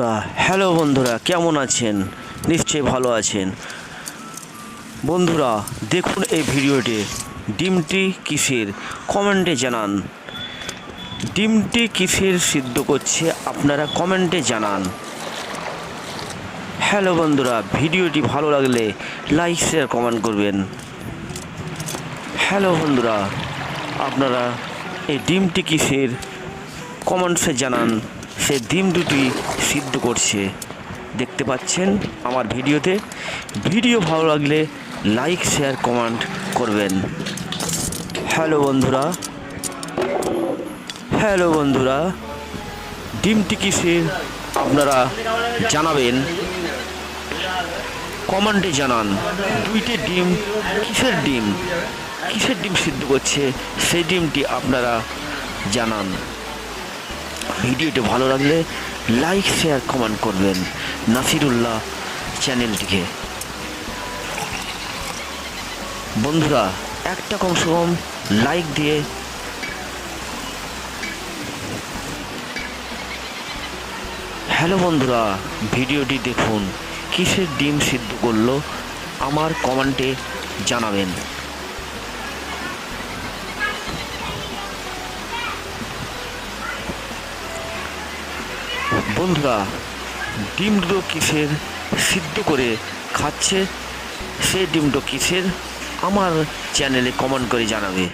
বন্ধুরা হ্যালো বন্ধুরা, কেমন আছেন? নিশ্চয়ই ভালো আছেন। বন্ধুরা, দেখুন এই ভিডিওটি। ডিমটি কিসের? কমেন্টে জানান। ডিমটি কিসের সিদ্ধ করছে, আপনারা কমেন্টে জানান। হ্যালো বন্ধুরা, ভিডিওটি ভালো লাগলে লাইক শেয়ার কমেন্ট করবেন। হ্যালো বন্ধুরা, আপনারা এই ডিমটি কিসের? কমেন্টসে জানান। সে ডিম দুটি সিদ্ধ করছে। দেখতে পাচ্ছেন আমার ভিডিওতে। ভিডিও ভালো লাগলে লাইক, শেয়ার, কমেন্ট করবেন। হ্যালো বন্ধুরা। হ্যালো বন্ধুরা। ডিমটি কিসের আপনারা জানাবেন? কমেন্টে জানান। দুইটি ডিম কিসের ডিম? কিসের ডিম সিদ্ধ করছে? সেই ডিমটি আপনারা জানান। ভিডিওটি ভালো লাগলে লাইক, শেয়ার, কমেন্ট করবেন। নাসিরুল্লাহ চ্যানেলটিকে। বন্ধুরা, একটা কমসে কম লাইক দিয়ে হ্যালো বন্ধুরা, ভিডিওটি দেখুন। কিসের ডিম সিদ্ধ করল? আমার কমেন্টে জানাবেন। বন্ধুরা, ডিম দুটো কিসের সিদ্ধ করে খাচ্ছে? সে ডিমডো কিসের? আমার চ্যানেলে কমেন্ট করে জানাবে।